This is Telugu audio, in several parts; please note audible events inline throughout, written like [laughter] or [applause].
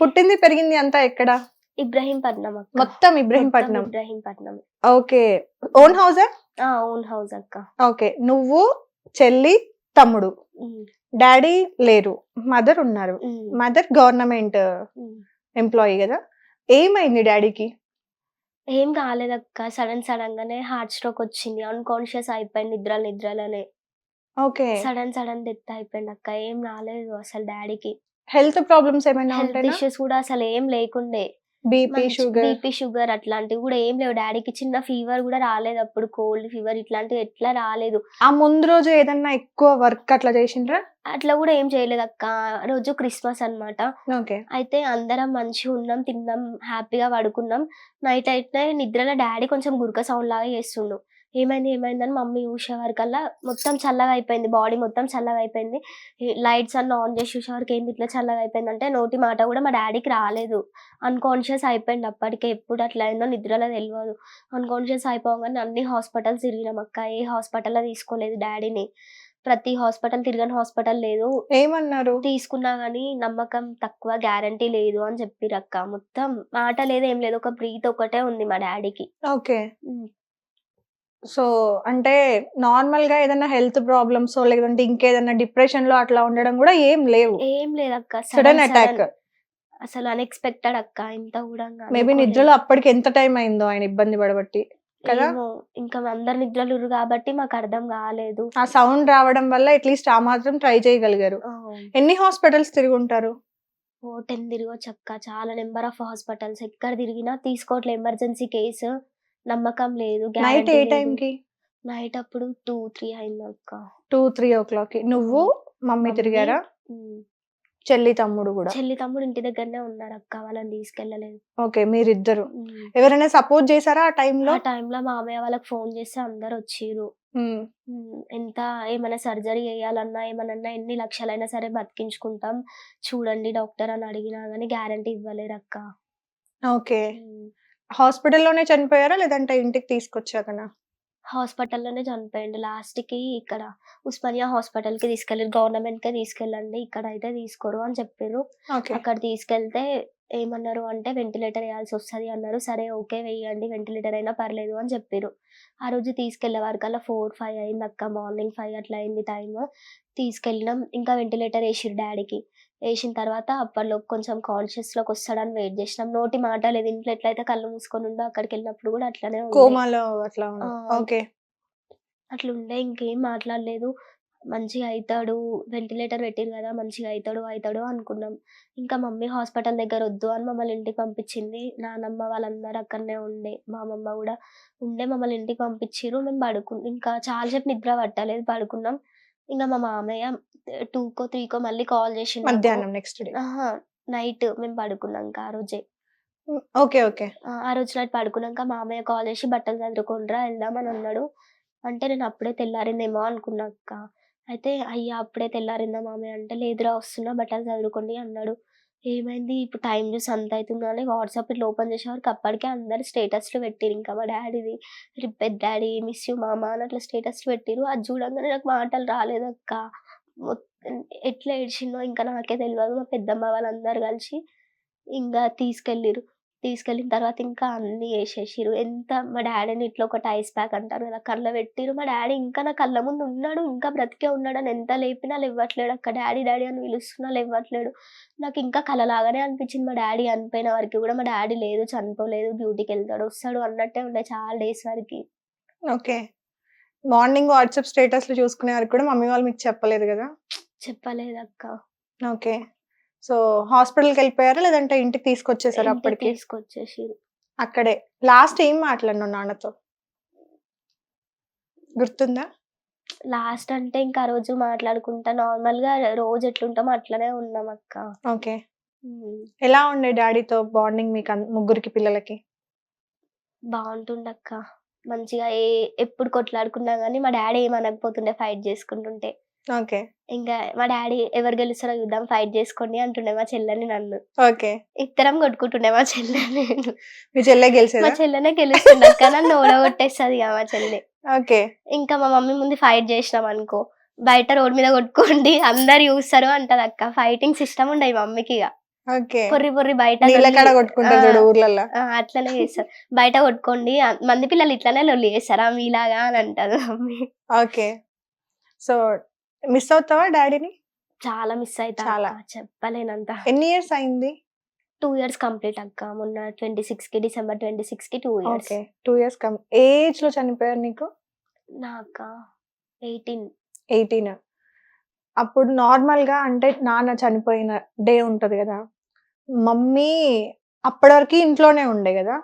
పుట్టింది పెరిగింది అంతా ఎక్కడ? ఇబ్రహీంపట్నం అక్క. మొత్తం ఇబ్రహీంపట్నం ఇబ్రహీంపట్నం ఓకే. ఓన్ హౌసా? ఓన్ హౌస్ అక్క. ఓకే. నువ్వు చెల్లి తమ్ముడు. డాడీ లేరు మదర్ ఉన్నారు. Mother government. ఎంప్లాయీ కదా. ఏమైంది డాడీకి? ఏం కాలేదక్క సడన్ సడన్ గానే హార్ట్ స్ట్రోక్ వచ్చింది. అన్కాన్షియస్ అయిపోయింది నిద్ర నిద్రలోనే. ఓకే. సడన్ సడన్ డెత్ అయిపోయింది అక్క. ఏం రాలేదు అసలు డాడీకి. హెల్త్ ప్రాబ్లమ్స్ ఏమైనా హెల్త్ ఉంటాయా ఇష్యూస్ కూడా అసలు ఏం లేకుండే. BP sugar BP sugar. అట్లాంటివి కూడా ఏం లేవు. డాడీకి చిన్న ఫీవర్ కూడా రాలేదు అప్పుడు. కోల్డ్ ఫీవర్ ఇట్లాంటివి ఎట్లా రాలేదు. ఆ ముందు రోజు ఏదన్నా ఎక్కువ వర్క్ అట్లా చేసిండ్రా? అట్లా కూడా ఏం చేయలేదు అక్క. ఆ రోజు క్రిస్మస్ అన్నమాట. ఓకే. అయితే అందరం మంచిగా ఉన్నాం తిన్నాం హ్యాపీగా పడుకున్నాం. నైట్ అయితే నిద్రలో డాడీ కొంచెం గురక సౌండ్ లాగా చేస్తుండు. ఏమైంది ఏమైందని మమ్మీ చూసే వరకల్లా మొత్తం చల్లగా అయిపోయింది. బాడీ మొత్తం చల్లగా అయిపోయింది. లైట్స్ అన్న ఆన్ చేసి చూసే వరకు ఏంది ఇట్లా చల్లగా అయిపోయింది అంటే నోటి మాట కూడా మా డాడీకి రాలేదు. అన్కాన్షియస్ అయిపోయింది అప్పటికే. ఎప్పుడు అట్లా అయిందో నిద్రలో తెలియదు అన్కాన్షియస్ అయిపోగానే అన్ని హాస్పిటల్స్ తిరిగినాం అక్క. ఏ హాస్పిటల్లో తీసుకోలేదు డాడీని. ప్రతి హాస్పిటల్ తిరగని హాస్పిటల్ లేదు. ఏమన్నారు? తీసుకున్నా గానీ నమ్మకం తక్కువ గ్యారంటీ లేదు అని చెప్పిరక్క. మొత్తం మాట లేదు ఏం లేదు. ఒక బ్రీత్ ఒకటే ఉంది మా డాడీకి. ఓకే. సో అంటే నార్మల్గా ఏదైనా హెల్త్ ప్రాబ్లమ్స్ లేదంటే ఇంకేదైనా డిప్రెషన్లో అట్లా ఉండడం కూడా ఏం లేవు. ఏం లేదక్క సడన్ అటాక్. అసలు అన్ఎక్స్పెక్టెడ్ అక్క. ఇంత కూడా మేబీ. నిద్రలో అప్పటికి ఎంత టైం అయిందో ఆయన ఇబ్బంది పడబట్టి కదా? ఇంకా అందరు నిద్రలు కాబట్టి మాకు అర్థం కాలేదు. ఆ సౌండ్ రావడం వల్ల అట్లీస్ట్ ఆ మాత్రం ట్రై చేయగలిగారు. ఎన్ని హాస్పిటల్స్ తిరిగి ఉంటారు ఓ టెన్ తిరగొచ్చు అక్క. చాలా నెంబర్ ఆఫ్ హాస్పిటల్స్. ఎక్కడ తిరిగినా తీసుకోవట్లే. Emergency case. నమ్మకం లేదు నైట్ ఏ టైం కి నైట్ అప్పుడు టూ త్రీ అయింది అక్క టూ త్రీ ఓ క్లాక్కి నువ్వు మమ్మీ తిరిగారా. చెల్లి తమ్ముడు కూడా? చెల్లి తమ్ముడు ఇంటి దగ్గరనే ఉన్నారు అక్క వాళ్ళని తీసుకెళ్ళలేదు. ఓకే మీరిద్దరు. ఎవరైనా సపోర్ట్ చేశారా ఆ టైంలో? ఆ టైంలో మా మామయ్య వాళ్ళకి ఫోన్ చేస్తే అందరు వచ్చిర్రు. ఉమ్, ఎంత ఏమైనా సర్జరీ చేయాలన్నా ఏమన్నా ఎన్ని లక్షలైనా సరే బతికించుకుంటాం. చూడండి డాక్టర్ అని అడిగినా కానీ గ్యారంటీ ఇవ్వలేరు అక్క ఓకే హాస్పిటల్లోనే చనిపోయారా? లేదంటే ఇంటికి తీసుకొచ్చాకనా? హాస్పిటల్లోనే చనిపోయిండు. లాస్ట్కి ఇక్కడ ఉస్మానియా హాస్పిటల్కి తీసుకెళ్ళి గవర్నమెంట్ కే తీసుకెళ్ళండి. ఇక్కడ అయితే తీసుకోరు అని చెప్పారు ఓకే. అక్కడ తీసుకెళ్తే ఏమన్నారు అంటే వెంటిలేటర్ వేయాల్సి వస్తుంది అన్నారు. సరే ఓకే వేయండి. వెంటిలేటర్ అయినా పర్లేదు అని చెప్పారు ఆ రోజు తీసుకెళ్ళే వరకల్లా ఫోర్ ఫైవ్ అయింది అక్క మార్నింగ్ ఫైవ్ అట్లా అయింది టైం తీసుకెళ్ళినాం. ఇంకా వెంటిలేటర్ వేసిరు డాడీకి. వేసిన తర్వాత అప్పట్లో కొంచెం కాన్షియస్లోకి వస్తాడని వెయిట్ చేసినాం. నోటి మాట లేదు. ఇంట్లో ఎట్లయితే కళ్ళు మూసుకొని ఉండో అక్కడికి వెళ్ళినప్పుడు కూడా అట్లనే. కోమాలో అట్లా ఓకే. అట్లా ఉండే ఇంకేం మాట్లాడలేదు. మంచిగా అవుతాడు వెంటిలేటర్ పెట్టిరు కదా మంచిగా అవుతాడు అవుతాడు అనుకున్నాం. ఇంకా మమ్మీ హాస్పిటల్ దగ్గర వద్దు అని మమ్మల్ని ఇంటికి పంపించింది. నానమ్మ వాళ్ళందరూ అక్కడనే ఉండే. మా అమ్మమ్మ కూడా ఉండే మమ్మల్ని ఇంటికి పంపించిర్రు. మేము పడుకున్నాం ఇంకా చాలాసేపు నిద్ర పట్టలేదు. పడుకున్నాం. ఇంకా మా మామయ్య టూకో త్రీకో మళ్ళీ కాల్ చేసి మధ్యాహ్నం నెక్స్ట్ డే నైట్ మేము పడుకున్నాం ఇంకా ఆ రోజే. Okay okay. ఆ రోజు నైట్ పడుకున్నాక మామయ్య కాల్ చేసి బట్టలు చదువుకుండ్రా వెళ్దామని అన్నాడు. అంటే నేను అప్పుడే తెల్లారిందేమో అనుకున్నాక అయితే అయ్యా అప్పుడే తెల్లారిందా మామయ్య అంటే లేదురా వస్తున్నా బట్టలు చదువుకోండి అన్నాడు. ఏమైంది? ఇప్పుడు టైం చూసి అంత అవుతుంది? అని వాట్సాప్ ఇట్లా ఓపెన్ చేసేవారికి అప్పటికే అందరు స్టేటస్లు పెట్టిరు ఇంకా మా డాడీది పెద్ద డాడీ మిస్ యూ మామ అని అట్లా స్టేటస్లు పెట్టిరు అది చూడంగానే నాకు మాటలు రాలేదక్క ఎట్లా ఏడ్చిందో ఇంకా నాకే తెలియదు మా పెద్దమ్మ వాళ్ళందరూ కలిసి ఇంకా తీసుకెళ్ళిరు. తీసుకెళ్ళిన తర్వాత ఇంకా అన్ని వేసేసిరు ఎంత మా డాడీని ఇట్లా ఒకటి ఐస్ ప్యాక్ అంటారు కదా కళ్ళ పెట్టిరు మా డాడీ ఇంకా నా కళ్ళ ముందు ఉన్నాడు ఇంకా బ్రతికే ఉన్నాడు అని ఎంత లేపినా లేవ్వట్లేడు అక్క. డాడీ డాడీ అని పిలుస్తున్నా లేవ్వట్లేడు. నాకు ఇంకా కలలాగానే అనిపించింది మా డాడీ అనిపోయిన వరకు కూడా. మా డాడీ లేదు చనిపోలేదు డ్యూటీకి వెళ్తాడు వస్తాడు అన్నట్టే ఉండే చాలా డేస్ వరకు. ఓకే. మార్నింగ్ వాట్సాప్ స్టేటస్లు చూసుకునే వరకు కూడా మమ్మీ వాళ్ళు మీకు చెప్పలేదు కదా? చెప్పలేదు అక్క. ఓకే. సో హాస్పిటల్కి వెళ్ళిపోయారా? లేదంటే ఇంటికి తీసుకొచ్చేసారు అప్పటికి? తీసుకొచ్చేసిరు అక్కడే. లాస్ట్ ఏం మాట్లాడినావు నాన్నతో? గుర్తుందా? లాస్ట్ అంటే ఇంకా రోజు మాట్లాడుకుంటా. నార్మల్గా రోజు ఎట్లుంటామో అట్లనే ఉన్నాం అక్క. ఓకే. ఎలా ఉండే డాడీతో బాండింగ్ మీకు ముగ్గురికి పిల్లలకి? బాగుంటుండక్క. మంచిగా ఏ ఎప్పుడు కొట్లాడుకున్నా గానీ మా డాడీ ఏమనకపోతుండే ఫైట్ చేసుకుంటుంటే. ఓకే. ఇంకా మా డాడీ ఎవరు గెలుస్తారో చూద్దాం ఫైట్ చేసుకోండి అంటుండే మా చెల్లెని నన్ను. ఓకే. ఇద్దరం కొట్టుకుంటుండే మా చెల్లె నేను. మీ చెల్లె మా గెలిచేదా చెల్లెనే గెలుస్తుండే అక్క నన్ను ఓడగొట్టేస్తుంది ఇక మా చెల్లె. ఓకే. ఇంకా మా మమ్మీ ముందు ఫైట్ చేసినాం అనుకో బయట రోడ్ మీద కొట్టుకోండి అందరు చూస్తారు అంటది అక్క ఫైటింగ్ సిస్టమ్ ఉండదు మమ్మీకి ఇక. పొర్రి పొర్రి బయట కొట్టుకుంటారు చూడు ఊర్లలో అట్లనే చేస్తారు. బయట కొట్టుకోండి. మంది పిల్లలు ఇట్లనే లొల్లి చేస్తారా. మీలాగా అని అంటారు ఓకే. సో మిస్ అవుతావా డాడీని? చాలా మిస్ అవుతా చాలా. చెప్పలేనంత. ఎన్ని ఇయర్స్ అయింది? టూ ఇయర్స్ కంప్లీట్ అక్క. మొన్న ట్వంటీ సిక్స్కి డిసెంబర్ ట్వంటీ సిక్స్కి టూ ఇయర్స్ టూ ఇయర్స్ ఏ ఏజ్లో చనిపోయారు నీకు? నాక? ఎయిటీన్ ఎయిటీన్ అప్పుడు నార్మల్గా అంటే నాన్న చనిపోయిన డే ఉంటది కదా? మమ్మీ అప్పటి వరకు ఇంట్లోనే ఉండే కదా.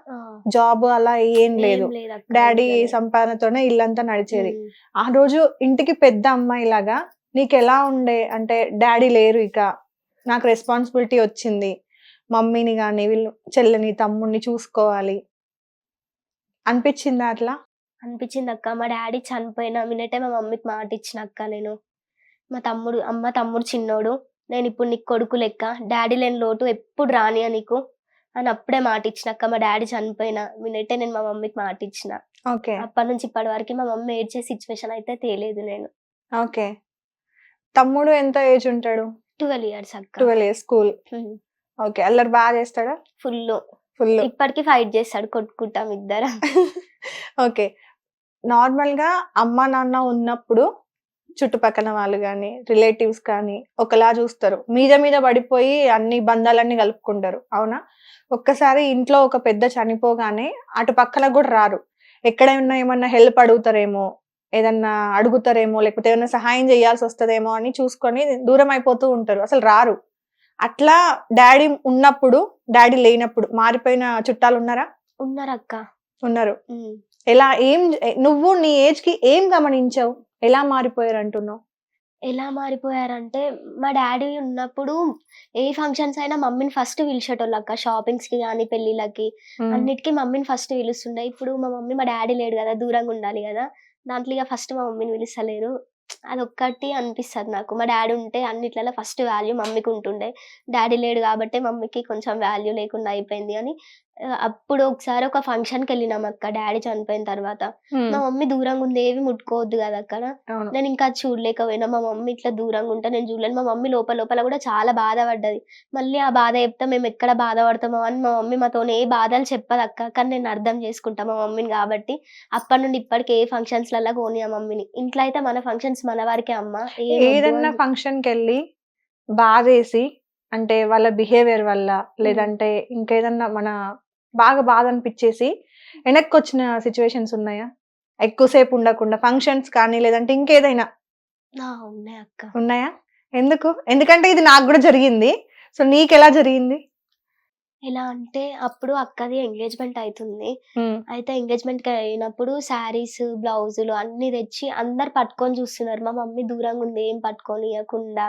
జాబ్ అలా ఏం లేదు. డాడీ సంపాదనతోనే ఇల్లంతా నడిచేది. ఆ రోజు ఇంటికి పెద్ద అమ్మాయి లాగా నీకు ఎలా ఉండే? అంటే డాడీ లేరు ఇక. నాకు రెస్పాన్సిబిలిటీ వచ్చింది. మమ్మీని కానీ వీళ్ళు చెల్లిని తమ్ముడిని చూసుకోవాలి. అనిపించిందా అట్లా? అనిపించింది అక్క. మా డాడీ చనిపోయిన మినిటే మా మమ్మీకి మాట ఇచ్చిన అక్క నేను. మా తమ్ముడు అమ్మ తమ్ముడు చిన్నోడు. నేను ఇప్పుడు నీకు కొడుకు లెక్క డాడీ లేని లోటు ఎప్పుడు రానియా నీకు? అని అప్పుడే మాట ఇచ్చిన అక్క మా డాడీ చనిపోయిన మినిటే నేను మా మమ్మీకి మాట ఇచ్చిన ఓకే. అప్పటి నుంచి ఇప్పటి వరకు మా మమ్మీ ఏడ్చే సిచ్యువేషన్ అయితే తేలేదు నేను. ఓకే. తమ్ముడు ఎంత ఏజ్ ఉంటాడు? ట్వెల్వ్ ఇయర్స్ అక్క. Twelve years school. ఓకే. అల్లరి బాగా చేస్తాడా? ఫుల్ ఫుల్ ఇప్పటికి ఫైట్ చేస్తాడు కొట్టుకుంటాం ఇద్దరం. [laughs] ఓకే. నార్మల్గా అమ్మ నాన్న ఉన్నప్పుడు చుట్టుపక్కల వాళ్ళు కానీ రిలేటివ్స్ కానీ ఒకలా చూస్తారు. మీద మీద పడిపోయి అన్ని బంధాలన్నీ కలుపుకుంటారు. అవునా? ఒక్కసారి ఇంట్లో ఒక పెద్ద చనిపోగానే అటు పక్కన కూడా రారు. ఎక్కడైనా ఏమన్నా హెల్ప్ అడుగుతారేమో ఏదన్నా అడుగుతారేమో లేకపోతే ఏమైనా సహాయం చేయాల్సి వస్తుందేమో అని చూసుకొని దూరం అయిపోతూ ఉంటారు. అసలు రారు. అట్లా డాడీ ఉన్నప్పుడు డాడీ లేనప్పుడు మారిపోయిన చుట్టాలు ఉన్నారా? ఉన్నారు. అక్క ఉన్నారు. ఎలా ఏం నువ్వు నీ ఏజ్కి ఏం గమనించావు? ఎలా మారిపోయారు అంటున్నావు ఎలా మారిపోయారంటే మా డాడీ ఉన్నప్పుడు ఏ ఫంక్షన్స్ అయినా మమ్మీని ఫస్ట్ పిలిచేటోళ్ళు అక్క. షాపింగ్స్కి కానీ పెళ్ళిళ్ళకి అన్నిటికీ మమ్మీని ఫస్ట్ పిలుస్తుండే. ఇప్పుడు మా మమ్మీ మా డాడీ లేడు కదా దూరంగా ఉండాలి కదా. దాంట్లో ఇక ఫస్ట్ మా మమ్మీని పిలుస్తలేరు. అదొక్కటి అనిపిస్తుంది నాకు. మా డాడీ ఉంటే అన్నిట్లలో ఫస్ట్ వాల్యూ మమ్మీకి ఉంటుండే. డాడీ లేడు కాబట్టి మమ్మీకి కొంచెం వాల్యూ లేకుండా అయిపోయింది అని. అప్పుడు ఒకసారి ఒక ఫంక్షన్కి వెళ్ళినాం అక్క. డాడీ చనిపోయిన తర్వాత. మా మమ్మీ దూరంగా ఉంది ఏవి ముట్టుకోవద్దు కదా అక్కడ నేను ఇంకా చూడలేకపోయినా. మా మమ్మీ ఇట్లా దూరంగా ఉంటా నేను చూడలేను. మా మమ్మీ లోపల లోపల కూడా చాలా బాధపడ్డది. మళ్ళీ ఆ బాధ చెప్తా మేము ఎక్కడ బాధపడతామో అని మా మమ్మీ మాతో ఏ బాధలు చెప్పదు అక్క. కానీ నేను అర్థం చేసుకుంటా మా మమ్మీని కాబట్టి. అప్పటి నుండి ఇప్పటికి ఏ ఫంక్షన్స్లలో కోని ఆ మమ్మీని. ఇంట్లో అయితే మన ఫంక్షన్స్ మన వారికే అమ్మ ఏదన్నా ఫంక్షన్కి వెళ్ళి బాధేసి అంటే వాళ్ళ బిహేవియర్ వల్ల లేదంటే ఇంకేదన్నా మన బాగా బాధ అనిపించేసి వెనక్కి వచ్చిన సిచ్యువేషన్స్ ఉన్నాయా? ఎక్కువసేపు ఉండకుండా ఫంక్షన్స్ కానీ లేదంటే ఇంకేదైనా. ఉన్నాయా ఎందుకు? ఎందుకంటే ఇది నాకు కూడా జరిగింది. సో నీకు ఎలా జరిగింది? ఎలా అంటే అప్పుడు అక్కది ఎంగేజ్మెంట్ అవుతుంది అయితే ఎంగేజ్మెంట్కి అయినప్పుడు శారీస్ బ్లౌజులు అన్ని తెచ్చి అందరు పట్టుకొని చూస్తున్నారు. మా మమ్మీ దూరంగా ఉంది ఏం పట్టుకొని ఇవ్వకుండా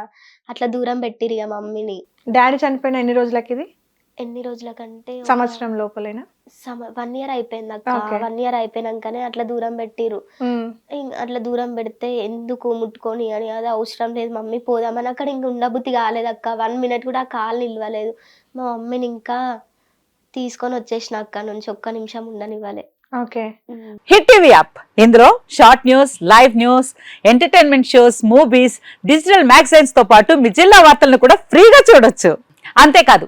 అట్లా దూరం పెట్టిరు మమ్మీని. డాడీ చనిపోయిన ఎన్ని రోజులకి ఇది? ఎన్ని రోజుల కంటే సంవత్సరం లోపలేనా? వన్ ఇయర్ అయిపోయింది అక్క. వన్ ఇయర్ అయిపోయినాకనే అట్లా దూరం పెట్టిరు ఇం- అట్లా దూరం పెడితే ఎందుకు ముట్టుకొని అని అది అవసరం లేదు. మమ్మీ పోదామని అక్కడ ఇంక ఉండబుద్ధి కాలేదు అక్క. వన్ మినిట్ కూడా ఆ కాలు నిలవలేదు. మా మమ్మీని ఇంకా తీసుకొని వచ్చేసిన అక్క నుంచి ఒక్క నిమిషం ఉండనివ్వలే. ఓకే ఉమ్. Hit TV app. ఇందులో short news live news entertainment shows movies digital మ్యాగజైన్స్తో పాటు మీ జిల్లా వార్తలను కూడా ఫ్రీగా చూడొచ్చు. అంతేకాదు